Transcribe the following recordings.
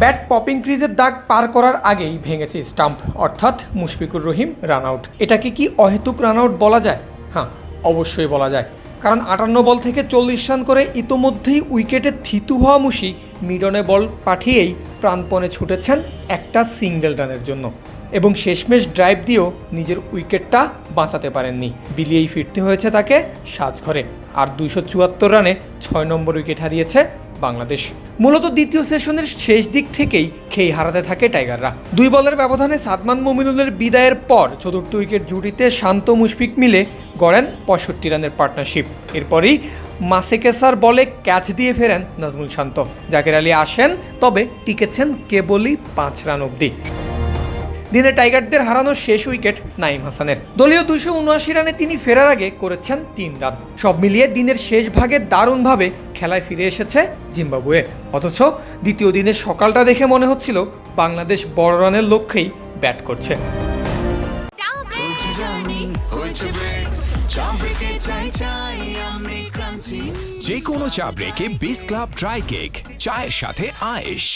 Bat popping ক্রিজের দাগ পার করার আগেই ভেঙেছে স্টাম্প। অর্থাৎ মুশফিকুর রহিম রান আউট এটাকে কি অহেতুক রান আউট বলা যায়? হ্যাঁ অবশ্যই বলা যায়। কারণ আটান্ন বল থেকে চল্লিশ রান করে ইতোমধ্যেই উইকেটে থিতু হওয়া মুশি মিডনে বল পাঠিয়েই প্রাণপণে ছুটেছেন একটা সিঙ্গেল রানের জন্য। এবং শেষমেশ ড্রাইভ দিয়েও নিজের উইকেটটা বাঁচাতে পারেননি। বিলিয়েই ফিরতে হয়েছে তাকে সাজঘরে। আর দুইশো চুয়াত্তর রানে ছয় নম্বর উইকেট হারিয়েছে বাংলাদেশ। মূলত দ্বিতীয় সেশনের শেষ দিক থেকেই খেই হারাতে থাকে টাইগাররা। দুই বলের ব্যবধানে সাদমান মমিনুলের বিদায়ের পর চতুর্থ উইকেট জুটিতে শান্ত মুশফিক মিলে গড়েন পঁয়ষট্টি রানের পার্টনারশিপ। এরপরই মাসেকেসার বলে ক্যাচ দিয়ে ফেরেন নাজমুল শান্ত। জাকের আলী আসেন, তবে টিকেছেন কেবলই পাঁচ রান অবধি। দিনে টাইগারদের হারানো শেষ উইকেট নাইম হাসানের। দলীয় দুশো উনআশি রানে তিনি ফেরার আগে করেছেন তিন রান। সব মিলিয়ে দিনের শেষ ভাগে দারুণভাবে খেলায় ফিরে এসেছে জিম্বাবুয়ে। অথচ দ্বিতীয় দিনের সকালটা দেখে মনে হচ্ছিল বাংলাদেশ বড় রানের লক্ষ্যেই ব্যাট করছে। যে কোনো চা ব্রেকে বিস ক্লাব ড্রাই কেক চায়ের সাথে আয়েশ।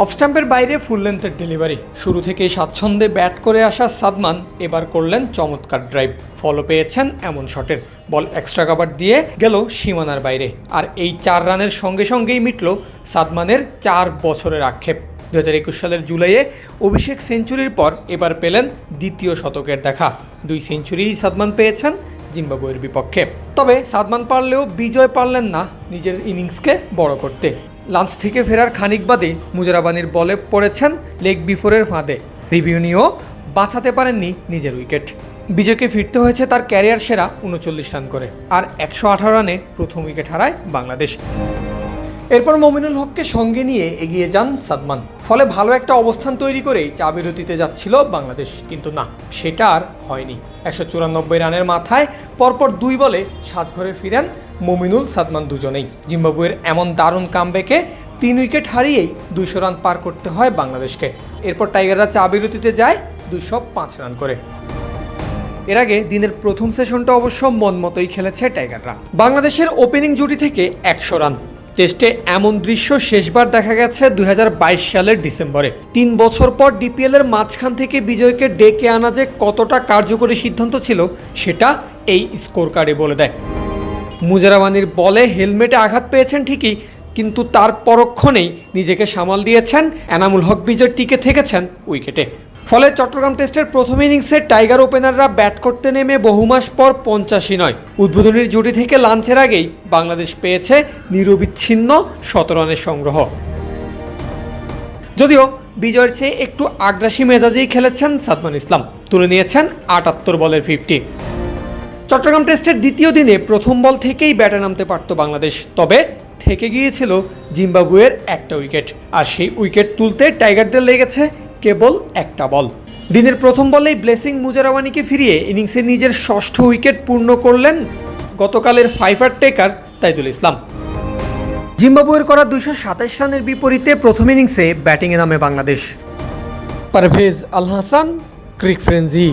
অফ স্টাম্পের বাইরে ফুল লেন্থের ডেলিভারি শুরু থেকেই স্বাচ্ছন্দ্যে ব্যাট করে আসা সাদমান এবার করলেন চমৎকার ড্রাইভ ফলো পেয়েছেন এমন শটের। বল এক্সট্রা কাভার দিয়ে গেল সীমানার বাইরে। আর এই চার রানের সঙ্গে সঙ্গেই মিটল সাদমানের চার বছরের আক্ষেপ। দু হাজার একুশ সালের জুলাইয়ে অভিষেক সেঞ্চুরির পর এবার পেলেন দ্বিতীয় শতকের দেখা। দুই সেঞ্চুরিই সাদমান পেয়েছেন জিম্বাবুয়ের বিপক্ষে। তবে সাদমান পারলেও বিজয় পারলেন না নিজের ইনিংসকে বড় করতে। লাঞ্চ থেকে ফেরার খানিক বাদেই মুজারাবানির বলে পড়েছেন লেগ বিফোরের ফাঁদে। রিভিউনিও বাঁচাতে পারেননি নিজের উইকেট। বিজয়কে ফিরতে হয়েছে তার ক্যারিয়ার সেরা উনচল্লিশ রান করে আর একশো আঠারো রানে প্রথম উইকেট হারায় বাংলাদেশ। এরপর মমিনুল হককে সঙ্গে নিয়ে এগিয়ে যান সাদমান। ফলে ভালো একটা অবস্থান তৈরি করেই চা বিরতিতে যাচ্ছিল বাংলাদেশ, কিন্তু না, সেটা আর হয়নি। একশো চুরানব্বই রানের মাথায় পরপর দুই বলে সাজঘরে ফিরেন মমিনুল সাদমান দুজনেই। জিম্বাবুয়ের এমন দারুণ কামব্যাকে তিন উইকেট হারিয়েই দুইশো রান পার করতে হয় বাংলাদেশকে। এরপর টাইগাররা চা বিরতিতে যায় দুইশো পাঁচ রান করে। এর আগে দিনের প্রথম সেশনটা অবশ্য মন মতোই খেলেছে টাইগাররা। বাংলাদেশের ওপেনিং জুটি থেকে একশো রান। টেস্টে এমন দৃশ্য শেষবার দেখা গেছে দুই হাজার বাইশ সালের ডিসেম্বরে। তিন বছর পর ডিপিএল এর মাঝখান থেকে বিজয়কে ডেকে আনা যে কতটা কার্যকরী সিদ্ধান্ত ছিল, সেটা এই স্কোর কার্ডে বলে দেয়। মুজারাবানির বলে হেলমেটে আঘাত পেয়েছেন ঠিকই, কিন্তু তার পরক্ষণেই নিজেকে সামাল দিয়েছেন। এনামুল হক বিজয় টিকে থেকেছেন উইকেটে। ফলে চট্টগ্রাম টেস্টের প্রথম ইনিংসে টাইগার ওপেনাররা ব্যাট করতে নেমে বহু মাস পর পঞ্চাশি নয়। উদ্বোধনীর জুটি থেকে লাঞ্চের আগেই বাংলাদেশ পেয়েছে নিরবিচ্ছিন্ন শত রানের সংগ্রহ। যদিও বিজয়ের চেয়ে একটু আগ্রাসী মেজাজেই খেলেছেন সাদমান ইসলাম। তুলে নিয়েছেন আটাত্তর বলের ফিফটি চট্টগ্রাম টেস্টের দ্বিতীয় দিনে প্রথম বল থেকেই ব্যাটে নামতে পারত বাংলাদেশ। তবে থেকে গিয়েছিল জিম্বাবুয়ের একটা উইকেট। আর সেই উইকেট তুলতে টাইগারদের লেগেছে কেবল একটা বল। দিনের প্রথম বলেই ব্লেসিং মুজারাওয়ানিকে ফিরিয়ে ইনিংসে নিজের ষষ্ঠ উইকেট পূর্ণ করলেন গতকালের ফাইভার টেকার তাইজুল ইসলাম। জিম্বাবুয়ের করা দুশো সাতাশ রানের বিপরীতে প্রথম ইনিংসে ব্যাটিংয়ে নামে Bangladesh. Parvez Al Hasan, Cric Frenzy.